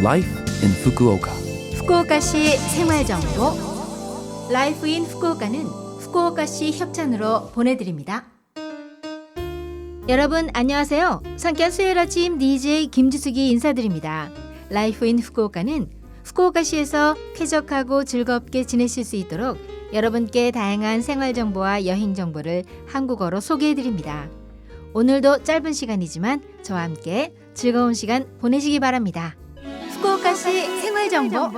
Life in Fukuoka. 후쿠오카시 생활정보 라이프 인 후쿠오카는 후쿠오카시 협찬으로 보내드립니다. 여러분 안녕하세요. 상쾌한 수요일 아침 DJ 김주숙이 인사드립니다. 라이프 인 후쿠오카는 후쿠오카시에서 쾌적하고 즐겁게 지내실 수 있도록 여러분께 다양한 생활 정보와 여행 정보를 한국어로 소개해 드립니다. 오늘도 짧은 시간이지만 저와 함께 즐거운 시간 보내시기 바랍니다. 후쿠오카시 생활 정보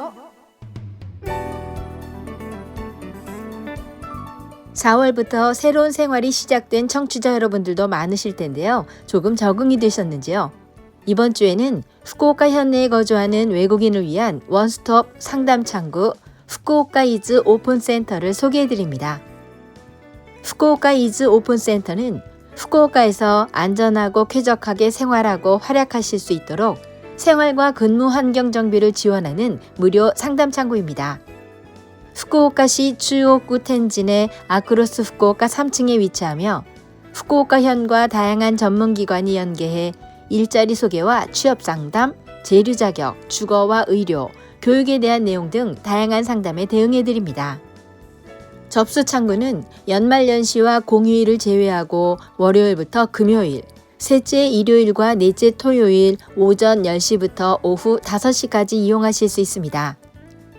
4월부터 새로운 생활이 시작된 청취자 여러분들도 많으실 텐데요. 조금 적응이 되셨는지요? 이번 주에는 후쿠오카 현내에 거주하는 외국인을 위한 원스톱 상담 창구 후쿠오카 이즈 오픈 센터를 소개해 드립니다. 후쿠오카 이즈 오픈 센터는 후쿠오카에서 안전하고 쾌적하게 생활하고 활약하실 수 있도록 생활과 근무 환경 정비를 지원하는 무료 상담 창구입니다. 후쿠오카시 추오구 텐진의 아크로스 후쿠오카 3층에 위치하며 후쿠오카현과 다양한 전문기관이 연계해 일자리 소개와 취업 상담, 재료 자격, 주거와 의료, 교육에 대한 내용 등 다양한 상담에 대응해 드립니다. 접수 창구는 연말 연시와 공휴일을 제외하고 월요일부터 금요일, 셋째 일요일과 넷째 토요일 오전 10시부터 오후 5시까지 이용하실 수 있습니다.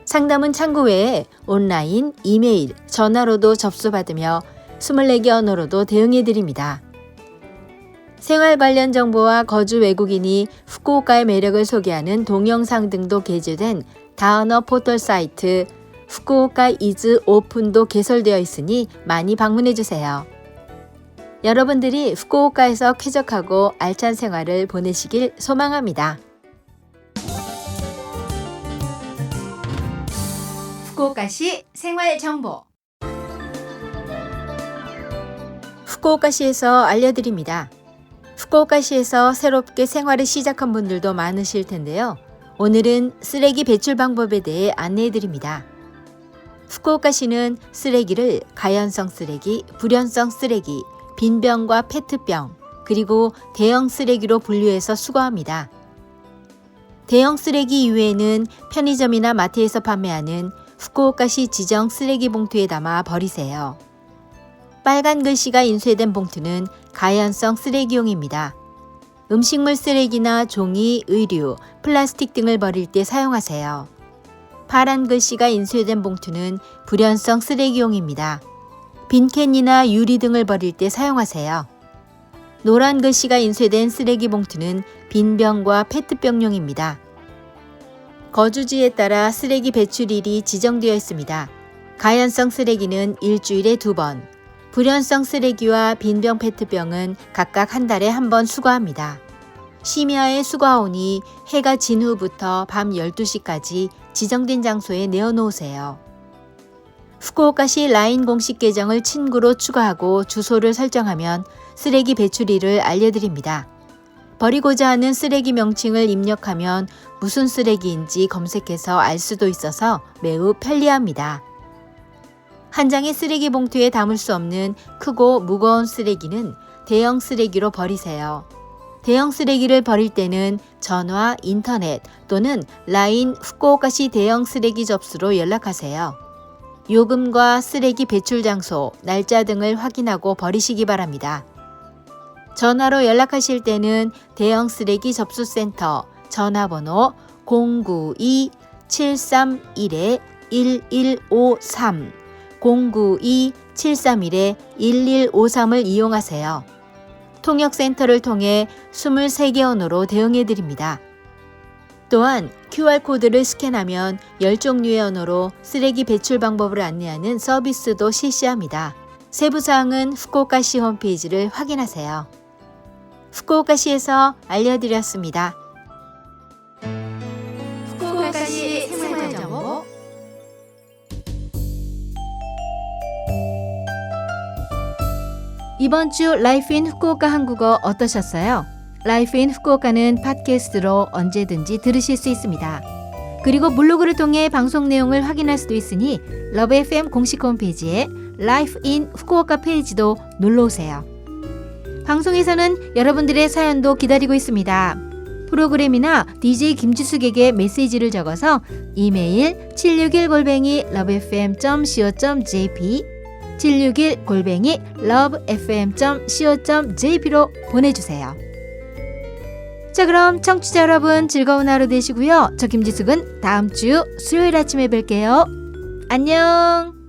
상담은 창구 외에 온라인, 이메일, 전화로도 접수받으며 24개 언어로도 대응해 드립니다. 생활 관련 정보와 거주 외국인이 후쿠오카의 매력을 소개하는 동영상 등도 게재된 다은어 포털 사이트 후쿠오카 이즈 오픈도 개설되어 있으니 많이 방문해 주세요. 여러분들이 후쿠오카에서 쾌적하고 알찬 생활을 보내시길 소망합니다. 후쿠오카시 생활 정보 후쿠오카시에서 알려드립니다. 후쿠오카시에서 새롭게 생활을 시작한 분들도 많으실 텐데요. 오늘은 쓰레기 배출 방법에 대해 안내해 드립니다. 후쿠오카시는 쓰레기를 가연성 쓰레기, 불연성 쓰레기, 빈병과 페트병, 그리고 대형 쓰레기로 분류해서 수거합니다. 대형 쓰레기 이외에는 편의점이나 마트에서 판매하는 후쿠오카시 지정 쓰레기 봉투에 담아 버리세요. 빨간 글씨가 인쇄된 봉투는 가연성 쓰레기용입니다. 음식물 쓰레기나 종이, 의류, 플라스틱 등을 버릴 때 사용하세요. 파란 글씨가 인쇄된 봉투는 불연성 쓰레기용입니다. 빈캔이나 유리 등을 버릴 때 사용하세요. 노란 글씨가 인쇄된 쓰레기 봉투는 빈병과 페트병용입니다. 거주지에 따라 쓰레기 배출일이 지정되어 있습니다. 가연성 쓰레기는 일주일에 두 번, 불연성 쓰레기와 빈병 페트병은 각각 한 달에 한 번 수거합니다. 심야에 수거하오니 해가 진 후부터 밤 12시까지 지정된 장소에 내어놓으세요. 후쿠오카시 라인 공식 계정을 친구로 추가하고 주소를 설정하면 쓰레기 배출일을 알려드립니다. 버리고자 하는 쓰레기 명칭을 입력하면 무슨 쓰레기인지 검색해서 알 수도 있어서 매우 편리합니다. 한 장의 쓰레기 봉투에 담을 수 없는 크고 무거운 쓰레기는 대형 쓰레기로 버리세요. 대형 쓰레기를 버릴 때는 전화, 인터넷 또는 라인 후쿠오카시 대형 쓰레기 접수로 연락하세요. 요금과 쓰레기 배출 장소, 날짜 등을 확인하고 버리시기 바랍니다. 전화로 연락하실 때는 대형 쓰레기 접수센터 전화번호 092-731-1153 092-731-1153을 이용하세요. 통역센터를 통해 23개 언어로 대응해 드립니다. 또한 QR코드를 스캔하면 10종류의 언어로 쓰레기 배출 방법을 안내하는 서비스도 실시합니다. 세부사항은 후쿠오카시 홈페이지를 확인하세요. 후쿠오카시에서 알려드렸습니다. 후쿠오카시 생활정보 이번 주 라이프 인 후쿠오카 한국어 어떠셨어요? 라이프 인 후쿠오카는 팟캐스트로 언제든지 들으실 수 있습니다. 그리고 블로그를 통해 방송 내용을 확인할 수도 있으니 러브 FM 공식 홈페이지에 라이프 인 후쿠오카 페이지도 놀러 오세요. 방송에서는 여러분들의 사연도 기다리고 있습니다. 프로그램이나 DJ 김지숙에게 메시지를 적어서 이메일 761골뱅이 lovefm.co.jp 761골뱅이 lovefm.co.jp로 보내주세요. 자 그럼 청취자 여러분 즐거운 하루 되시고요. 저 김지숙은 다음 주 수요일 아침에 뵐게요. 안녕.